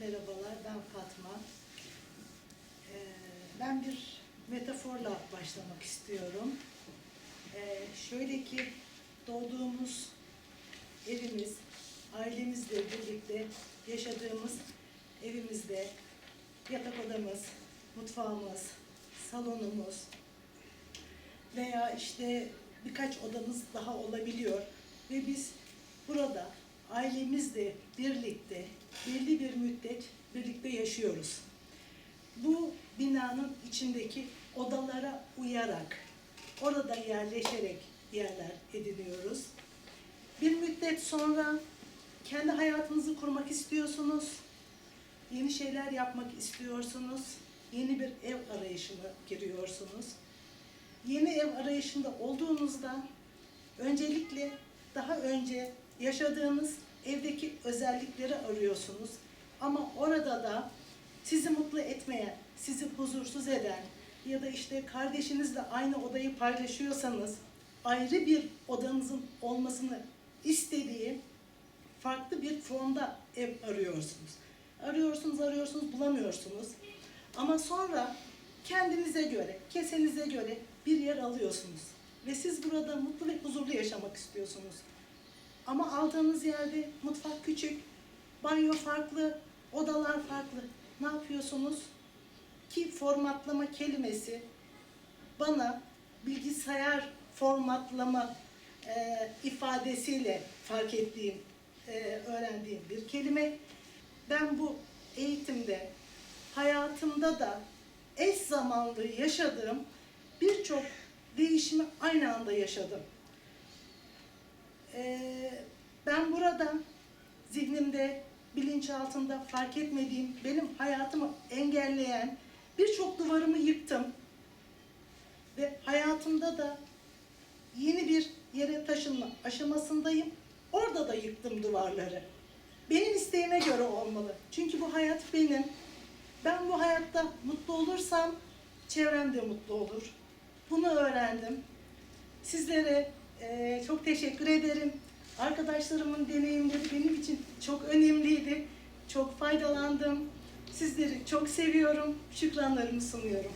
Merhabalar, ben Fatma. Ee, ben bir metaforla başlamak istiyorum. Ee, şöyle ki doğduğumuz evimiz, ailemizle birlikte yaşadığımız evimizde yatak odamız, mutfağımız, salonumuz veya işte birkaç odamız daha olabiliyor ve biz burada ailemizle birlikte belli bir müddet birlikte yaşıyoruz. Bu binanın içindeki odalara uyarak, orada yerleşerek yerler ediniyoruz. Bir müddet sonra kendi hayatınızı kurmak istiyorsunuz, yeni şeyler yapmak istiyorsunuz, yeni bir ev arayışına giriyorsunuz. Yeni ev arayışında olduğunuzda öncelikle daha önce yaşadığınız evdeki özellikleri arıyorsunuz. Ama orada da sizi mutlu etmeyen, sizi huzursuz eden ya da işte kardeşinizle aynı odayı paylaşıyorsanız ayrı bir odanızın olmasını istediği farklı bir formda ev arıyorsunuz. Arıyorsunuz, arıyorsunuz, bulamıyorsunuz. Ama sonra kendinize göre, kesenize göre bir yer alıyorsunuz. Ve siz burada mutlu ve huzurlu yaşamak istiyorsunuz. Ama aldığınız yerde mutfak küçük, banyo farklı, odalar farklı. Ne yapıyorsunuz? Ki formatlama kelimesi bana bilgisayar formatlama e, ifadesiyle fark ettiğim, e, öğrendiğim bir kelime. Ben bu eğitimde, hayatımda da eş zamanlı yaşadığım birçok değişimi aynı anda yaşadım. Ee, ben burada zihnimde, bilinçaltımda fark etmediğim, benim hayatımı engelleyen birçok duvarımı yıktım. Ve hayatımda da yeni bir yere taşınma aşamasındayım. Orada da yıktım duvarları. Benim isteğime göre olmalı. Çünkü bu hayat benim. Ben bu hayatta mutlu olursam çevrem de mutlu olur. Bunu öğrendim. Sizlere eee, çok teşekkür ederim. Arkadaşlarımın deneyimleri benim için çok önemliydi. Çok faydalandım. Sizleri çok seviyorum. Şükranlarımı sunuyorum.